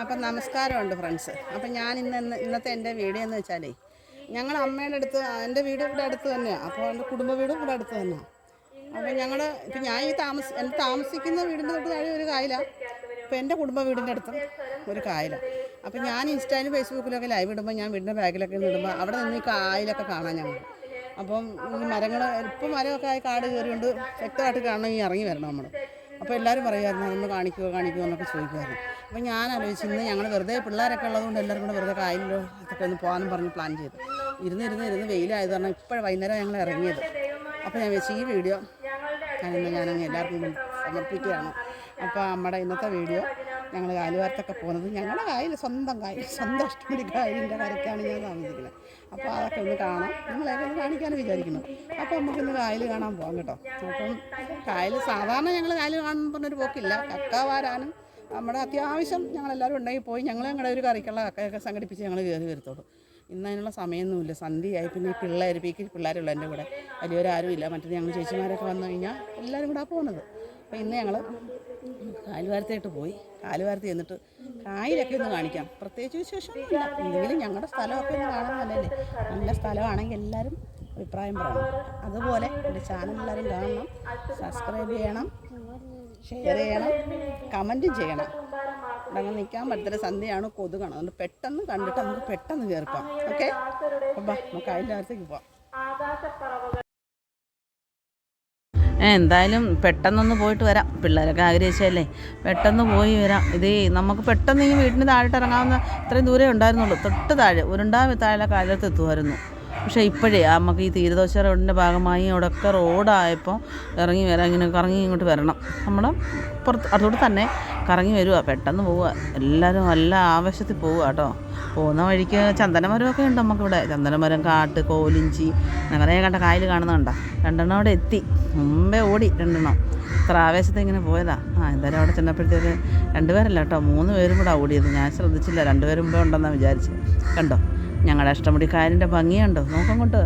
അപ്പം നമസ്കാരമുണ്ട് ഫ്രണ്ട്സ്. അപ്പം ഞാൻ ഇന്ന് ഇന്ന് ഇന്നത്തെ എന്റെ വീഡിയോ എന്ന് വെച്ചാലേ ഞങ്ങൾ അമ്മയുടെ അടുത്ത് എന്റെ വീട് ഇവിടെ അടുത്ത് തന്നെയാണ് അപ്പോൾ എന്റെ കുടുംബ വീടും ഇവിടെ അടുത്ത് തന്നെയാണ് അപ്പോൾ ഞങ്ങൾ ഇപ്പം ഞാൻ ഈ താമസ എന്റെ താമസിക്കുന്ന വീടിന്റെ തൊട്ട് താഴെ ഒരു കായല. ഇപ്പം എന്റെ കുടുംബ വീടിന്റെ അടുത്ത് ഒരു കായല. അപ്പം ഞാൻ ഇൻസ്റ്റായിലും ഫേസ്ബുക്കിലൊക്കെ ലൈവ് ഇടുമ്പോൾ ഞാൻ വീടിന്റെ ബാഗിലൊക്കെ ഇടുമ്പോൾ അവിടെ നിന്ന് ഈ കായലൊക്കെ കാണാൻ ഞങ്ങൾ. അപ്പം ഈ മരങ്ങൾ ഇപ്പം മരമൊക്കെ ആയി കാട് കയറിയുണ്ട് വ്യക്തമായിട്ട് കാണണമെങ്കിൽ ഇറങ്ങി വരണം നമ്മൾ അപ്പോൾ എല്ലാവരും പറയുമായിരുന്നു അതൊന്ന് കാണിക്കുമോ കാണിക്കുമോ എന്നൊക്കെ ചോദിക്കുമായിരുന്നു. അപ്പോൾ ഞാൻ ആലോചിച്ച് ഇന്ന് ഞങ്ങൾ വെറുതെ പിള്ളേരൊക്കെ ഉള്ളതുകൊണ്ട് എല്ലാവരും കൂടെ വെറുതെ കായലിലോ ഇതൊക്കെ ഒന്ന് പോകാനും പറഞ്ഞ് പ്ലാൻ ചെയ്തു. ഇരുന്ന് ഇരുന്ന് ഇരുന്ന് വെയിലായത് കാരണം ഇപ്പോഴും വൈകുന്നേരം ഞങ്ങൾ ഇറങ്ങിയത്. അപ്പോൾ ഞാൻ വെച്ച് ഈ വീഡിയോ ഞാനിന്ന് ഞാനങ്ങ് എല്ലാവർക്കും സമർപ്പിക്കുകയാണ്. അപ്പോൾ നമ്മുടെ ഇന്നത്തെ വീഡിയോ ഞങ്ങൾ കാലുവാരത്തൊക്കെ പോകുന്നത് ഞങ്ങളുടെ കായൽ സ്വന്തം കായൽ സ്വന്തം ഇഷ്ടപ്പെടി കായലിന്റെ കരയ്ക്കാണ് ഞാൻ താമസിക്കുന്നത്. അപ്പോൾ അതൊക്കെ ഒന്ന് കാണാം. നിങ്ങളെയൊക്കെ ഒന്ന് കാണിക്കാനും വിചാരിക്കുന്നു. അപ്പോൾ നമുക്കിന്ന് കായൽ കാണാൻ പോകാം കേട്ടോ. അപ്പം കായൽ സാധാരണ ഞങ്ങൾ കായൽ കാണുന്ന പറഞ്ഞൊരു പോക്കില്ല. കക്ക വാരാനും നമ്മുടെ അത്യാവശ്യം ഞങ്ങളെല്ലാവരും ഉണ്ടെങ്കിൽ പോയി ഞങ്ങൾ ഞങ്ങളുടെ ഒരു കറിക്കുള്ള കക്കയൊക്കെ സംഘടിപ്പിച്ച് ഞങ്ങൾ കയറി വരുത്തുള്ളൂ. ഇന്ന് അതിനുള്ള സമയമൊന്നുമില്ല സന്ധ്യയായി. പിന്നെ പിള്ളേർ പീക്ക് പിള്ളേരുള്ള എന്റെ കൂടെ. വലിയവരാരും ഇല്ല മറ്റേ ഞങ്ങൾ ചേച്ചിമാരൊക്കെ വന്നു കഴിഞ്ഞാൽ എല്ലാവരും കൂടെ പോകുന്നത് അപ്പോൾ ഇന്ന് ഞങ്ങൾ കാലുവാരത്തായിട്ട് പോയി. കാലുവാരത്ത് ചെന്നിട്ട് കായലൊക്കെ ഒന്ന് കാണിക്കാം. പ്രത്യേകിച്ച് വിശേഷമൊന്നുമില്ല. എന്തെങ്കിലും ഞങ്ങളുടെ സ്ഥലമൊക്കെ ഒന്ന് കാണാമെന്നല്ലേ നല്ല സ്ഥലമാണെങ്കിൽ എല്ലാവരും അഭിപ്രായം പറയണം. അതുപോലെ എന്റെ ചാനൽ എല്ലാവരും കാണണം. സബ്സ്ക്രൈബ് ചെയ്യണം. ഷെയർ ചെയ്യണം. കമന്റും ചെയ്യണം. ഇവിടെ അങ്ങനെ നിൽക്കാൻ പറ്റത്തില്ല. സന്ധ്യയാണ്? കൊതുകാണ്? അതുകൊണ്ട് പെട്ടെന്ന് കണ്ടിട്ട് നമുക്ക് പെട്ടെന്ന് കയറിപ്പോം ഓക്കെ? അപ്പം നമുക്ക് അതിന്റെ അകത്തേക്ക് പോവാം. എന്തായാലും പെട്ടെന്നൊന്ന് പോയിട്ട് വരാം. പിള്ളേരൊക്കെ ആഗ്രഹിച്ചല്ലേ പെട്ടെന്ന് പോയി വരാം. ഇത് നമുക്ക് പെട്ടെന്ന് ഈ വീട്ടിന് താഴോട്ട് ഇറങ്ങാവുന്ന ഇത്രയും ദൂരേ ഉണ്ടായിരുന്നുള്ളൂ. തൊട്ട് താഴെ ഉരുണ്ടാ താഴെ കാലത്ത് എത്തുമായിരുന്നു. പക്ഷേ ഇപ്പോഴേ നമുക്ക് ഈ തീരദോശ റോഡിന്റെ ഭാഗമായി അവിടെയൊക്കെ റോഡായപ്പോൾ ഇറങ്ങി വരാം ഇങ്ങനെ കറങ്ങി ഇങ്ങോട്ട് വരണം. നമ്മൾ പുറത്ത് അതുകൊണ്ട് തന്നെ കറങ്ങി വരിക പെട്ടെന്ന് പോവുക എല്ലാവരും നല്ല ആവശ്യത്തിൽ പോവുക കേട്ടോ. പോകുന്ന വഴിക്ക് ചന്ദനമരമൊക്കെ ഉണ്ട് നമുക്കിവിടെ. ചന്ദനമരം കാട്ട് കോലിഞ്ചി അങ്ങനെ കണ്ട കായൽ കാണുന്നുണ്ട രണ്ടെണ്ണം അവിടെ എത്തി. മുമ്പേ ഓടി രണ്ടെണ്ണം. ഇത്ര ആവേശത്തിൽ ഇങ്ങനെ പോയതാ. ആ എന്തായാലും അവിടെ ചെന്നപ്പോഴത്തേക്ക് രണ്ടുപേരല്ല കേട്ടോ. മൂന്ന് പേരും കൂടെ ഓടിയത്. ഞാൻ ശ്രദ്ധിച്ചില്ല. രണ്ടുപേരും മുമ്പേ ഉണ്ടെന്നാണ് വിചാരിച്ചത്. കണ്ടോ? ഞങ്ങളുടെ കായലിന്റെ ഭംഗിയുണ്ടോ. നോക്കങ്ങോട്ട്.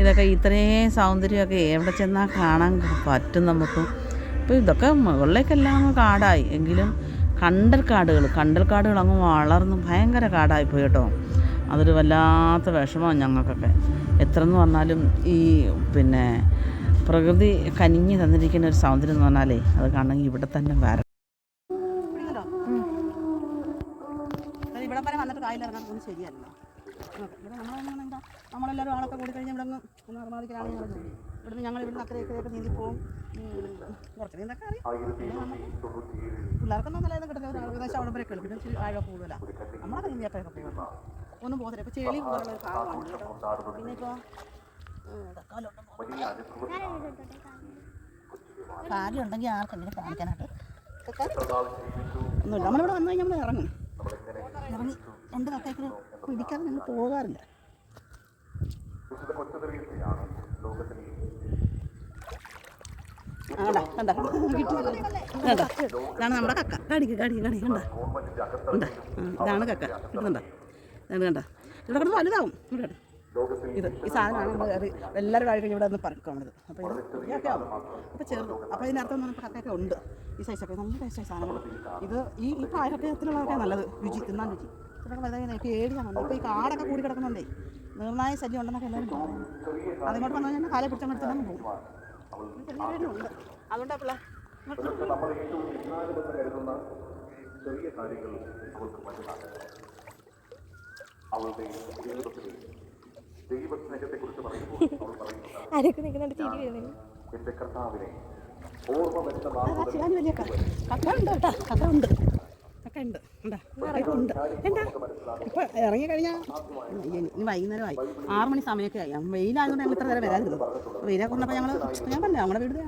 ഇതൊക്കെ ഇത്രയും സൗന്ദര്യമൊക്കെ എവിടെ ചെന്നാൽ കാണാൻ പറ്റും നമുക്ക്. അപ്പോൾ ഇതൊക്കെ മുകളിലേക്കെല്ലാം അങ്ങ് കാടായി. എങ്കിലും കണ്ടൽ കാടുകൾ കണ്ടൽ കാടുകൾ അങ്ങ് വളർന്ന് ഭയങ്കര കാടായിപ്പോയി കേട്ടോ. അതൊരു വല്ലാത്ത വിഷമമാണ് ഞങ്ങൾക്കൊക്കെ. എത്ര എന്ന് പറഞ്ഞാലും ഈ പിന്നെ പ്രകൃതി കനിഞ്ഞ് തന്നിരിക്കുന്ന ഒരു സൗന്ദര്യം എന്ന് പറഞ്ഞാലേ അത് കാണണമെങ്കിൽ ഇവിടെ തന്നെ വരണം. ഇവിടെ ഒന്നും ഇവിടെ നമ്മളെന്താ നമ്മളെല്ലാവരും ആളൊക്കെ കൂടി കഴിഞ്ഞാൽ ഇവിടെ ഒന്ന് നിർമ്മാദിക്കലാണ് ഞങ്ങൾ ജോലി ഇവിടുന്ന് ഞങ്ങൾ ഇവിടുന്ന് അക്കരെ ഇക്കരെയൊക്കെ നീന്തി പോകും കുറച്ച് നീന്തൊക്കെ അറിയാം. പിള്ളേർക്കൊന്നും നല്ല കിട്ടുന്ന ഒരു ഏകദേശം അവിടെ വരെ കിട്ടും പിന്നെ ആഴമൊക്കെ കൂടുതലാണ് നമ്മളൊക്കെ നീന്തിയൊക്കെ പോകും ഒന്നും പോകത്തില്ല. ഇപ്പോൾ ചെളി കൂടുതലുള്ള ഒരു ഭാഗമാണ് കേട്ടോ പിന്നെ ഇപ്പോൾ കാര്യമുണ്ടെങ്കിൽ ആർക്കെങ്കിലും കാണിക്കാനായിട്ട്. ഒന്നുമില്ല. നമ്മളിവിടെ വന്നു കഴിഞ്ഞാൽ നമ്മൾ ഇറങ്ങും. ഇറങ്ങി രണ്ട് കത്തേക്ക് പിടിക്കാതെ ഞങ്ങൾ പോകാറില്ല ഇതാണ് നമ്മുടെ കക്ക. കടിക്ക് കടിക്ക് കടിക്ക് കണ്ട? ഇതാണ് കക്ക. കിട്ടുന്നുണ്ട ഇതാണ് കണ്ട? ഇവിടെ കിടന്ന് വലുതാവും. ഇവിടെ. ഇത് ഈ സാധനമാണ് നമ്മൾ കയറി എല്ലാവരും കഴിക്കും ഇവിടെ നിന്ന് പറക്കണത് അപ്പോൾ ഇത് ഇതൊക്കെ ആവും. അപ്പോൾ ചെറുത് അപ്പോൾ ഇതിനർത്ഥം എന്ന് പറഞ്ഞാൽ കക്കയൊക്കെ ഉണ്ട്. ഈ സൈസൊക്കെ നല്ല ടേസ്റ്റായി സാധനങ്ങൾ ഇത് ഈ ഈ പ്രായത്തിലുള്ളതൊക്കെ നല്ലത്. രുചി തിന്നാൻ രുചി. ഇതൊക്കെ വലുതായി പേടിയാണ് ഇപ്പോൾ ഈ കാടൊക്കെ കൂടി കിടക്കുന്നുണ്ടേ. നിർണായ ശല്യം ഉണ്ടെന്നൊക്കെ എല്ലാവരും പറയുന്നു. അതിങ്ങോട്ട് വന്നു കഴിഞ്ഞാൽ കാലെ പിടിച്ചാൽ തന്നെ പോകും. അതുകൊണ്ടാ പിള്ള ചെറിയ കാര്യങ്ങൾ അവൾക്ക് വലുതാണ് അവളുടെ ജീവിതത്തിൽ ദൈവസ്നേഹത്തെക്കുറിച്ച് പറയുമ്പോൾ അവൾ പറയുന്നത് കർത്താവിനെ ഓർമ്മ വെച്ച കഥ ഉണ്ട് കേട്ടോ കഥ ഉണ്ട്. കക്ക ഉണ്ട്. ഉണ്ടാ കക്ക ഉണ്ട്. എന്താ? ഇപ്പൊ ഇറങ്ങി കഴിഞ്ഞാൽ ഇനി വൈകുന്നേരമായി. ആറ് മണി സമയമൊക്കെ ആയി. വെയിലായതുകൊണ്ട് ഞങ്ങൾ ഇത്ര നേരം വരാതിരുന്നത് വെയിലെ കൊണ്ടപ്പോൾ ഞങ്ങൾ ഞാൻ പറഞ്ഞു ഞങ്ങളുടെ വീട്.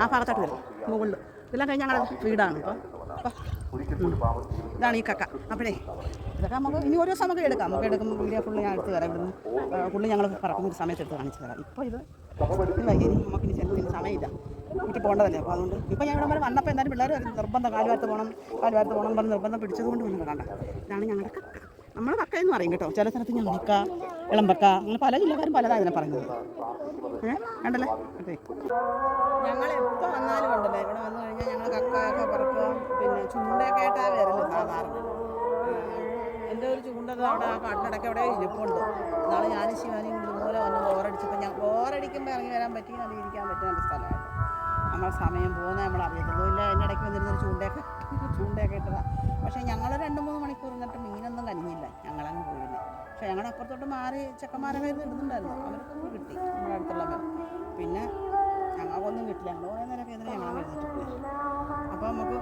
ആ ഭാഗത്തോട്ട് വരും. മുകളിൽ ഇതെല്ലാം കഴിഞ്ഞ് ഞങ്ങളുടെ വീടാണ് അപ്പോൾ ഇതാണ് ഈ കക്ക. അപ്പോഴേ ഇതൊക്കെ നമുക്ക് ഇനി ഓരോ ദിവസം നമുക്ക് എടുക്കാം. നമുക്ക് എടുക്കുമ്പോൾ വീഡിയോ ഫുള്ള് ഞാൻ എടുത്ത് തരാം ഇവിടുന്ന്. ഫുള്ള് ഞങ്ങൾ പറക്കുന്ന സമയത്ത് എടുത്ത് കാണിച്ചു തരാം. ഇപ്പോൾ ഇത് നമുക്ക് ഇനി ചെലത്തിന് സമയമില്ല. വീട്ടിൽ പോകേണ്ടതല്ലേ? അപ്പോൾ അതുകൊണ്ട് ഇപ്പോൾ ഞാൻ ഇവിടെ വന്നപ്പോൾ എന്തായാലും പിള്ളേർ നിർബന്ധം കാലുവാരത്ത് പോകണം കാലുവാരത്ത് പോകണം പറഞ്ഞ് നിർബന്ധം പിടിച്ചതുകൊണ്ട് വന്നു വിടണ്ട ഇതാണ് ഞങ്ങളുടെ കക്ക. നമ്മൾ കക്ക എന്ന് പറയും കേട്ടോ. ചില സ്ഥലത്ത് ഞാൻ കക്ക ഇളമ്പക്ക അങ്ങനെ പല ജില്ലക്കാരും പലതായി തന്നെ പറഞ്ഞത് കണ്ടല്ലേ? അതെ. ഞങ്ങൾ എപ്പോൾ വന്നാലും ഉണ്ടല്ലേ. ഇവിടെ വന്നു കഴിഞ്ഞാൽ ഞങ്ങൾ കക്ക ഒക്കെ പറക്കുക പിന്നെ ചൂണ്ടയൊക്കെ ആയിട്ടാണ് വരുന്നത് സാധാരണ. എന്റെ ഒരു ചൂണ്ടത് അവിടെ ആ കാട്ടിനടയ്ക്ക് അവിടെ ഇരിപ്പുണ്ട്. എന്നാൽ ഞാനും ശിവാനിയും ഇതുപോലെ വന്ന് ബോറടിച്ചപ്പോൾ ഞാൻ ബോറടിക്കുമ്പോൾ ഇറങ്ങി വരാൻ പറ്റി അത് ഇരിക്കാൻ പറ്റുന്ന സ്ഥലമാണ് നമ്മളെ സമയം പോകുന്നത് നമ്മൾ അറിയത്തുള്ളൂ ഇല്ല അതിന്റെ ഇടയ്ക്ക് വന്നിരുന്നൊരു ചൂണ്ടയൊക്കെ ചൂണ്ടയൊക്കെ ഇട്ടതാണ് പക്ഷേ ഞങ്ങൾ രണ്ട് മൂന്ന് മണിക്കൂർ നിന്നിട്ട് മീനൊന്നും കനിഞ്ഞില്ല. ഞങ്ങളങ്ങ് പോയില്ല. പക്ഷേ ഞങ്ങളുടെ അപ്പുറത്തോട്ട് മാറി ചെക്കന്മാരെ ഇത് ഇടുന്നുണ്ടായിരുന്നു അവർക്കൊക്കെ കിട്ടി. നമ്മുടെ അടുത്തുള്ളവർ പിന്നെ ഞങ്ങൾക്കൊന്നും കിട്ടില്ല. ഞങ്ങൾ കുറേ നേരമൊക്കെ ഇതിന് ഞങ്ങൾ എഴുതിട്ട് പോയി. അപ്പോൾ നമുക്ക്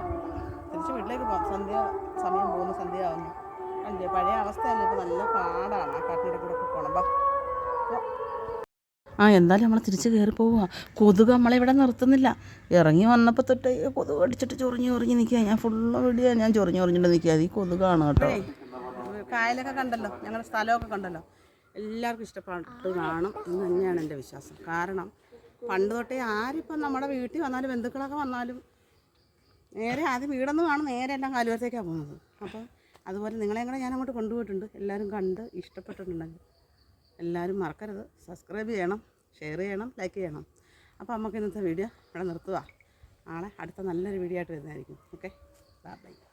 തിരിച്ച് വീട്ടിലേക്ക് പോകാം സന്ധ്യ സമയം പോകുന്ന. സന്ധ്യ ആവുന്നു. അല്ലേ? പഴയ അവസ്ഥയല്ല? ഇപ്പോൾ നല്ല പാടാണ്. ആ കാട്ടിന്റെ കൂടെ ഒക്കെ പോകണം പോ. ആ എന്തായാലും നമ്മൾ തിരിച്ച് കയറി പോവുക കൊതുക് നമ്മളെ ഇവിടെ നിർത്തുന്നില്ല. ഇറങ്ങി വന്നപ്പോൾ തൊട്ട് കൊതുക് അടിച്ചിട്ട് ചൊറിഞ്ഞ് ചൊറിഞ്ഞ് നിൽക്കുക ഞാൻ ഫുള്ള് വീഡിയോ ഞാൻ ചൊറിഞ്ഞ് ചൊറിഞ്ഞിട്ട് നിൽക്കുക അത് ഈ കൊതുകാണ് കേട്ടോ. കായലൊക്കെ കണ്ടല്ലോ? ഞങ്ങളുടെ സ്ഥലമൊക്കെ കണ്ടല്ലോ? എല്ലാവർക്കും ഇഷ്ടപ്പെട്ട് കാണും. എന്ന് തന്നെയാണ് എന്റെ വിശ്വാസം. കാരണം പണ്ട് തൊട്ടേ ആരിപ്പം നമ്മുടെ വീട്ടിൽ വന്നാലും ബന്ധുക്കളൊക്കെ വന്നാലും നേരെ ആദ്യം വീടൊന്നും കാണും നേരെ എല്ലാം കാലുവരത്തേക്കാണ് പോകുന്നത്. അപ്പോൾ അതുപോലെ നിങ്ങളെ ഞാൻ അങ്ങോട്ട് കൊണ്ടുപോയിട്ടുണ്ട്. എല്ലാവരും കണ്ട് ഇഷ്ടപ്പെട്ടിട്ടുണ്ടെങ്കിൽ. എല്ലാവരും മറക്കരുത്. സബ്സ്ക്രൈബ് ചെയ്യണം ഷെയർ ചെയ്യണം ലൈക്ക് ചെയ്യണം. അപ്പോൾ നമുക്ക് ഇന്നത്തെ വീഡിയോ ഇവിടെ നിർത്തുക. നാളെ അടുത്ത നല്ലൊരു വീഡിയോ ആയിട്ട് വരുന്നതായിരിക്കും. Okay bye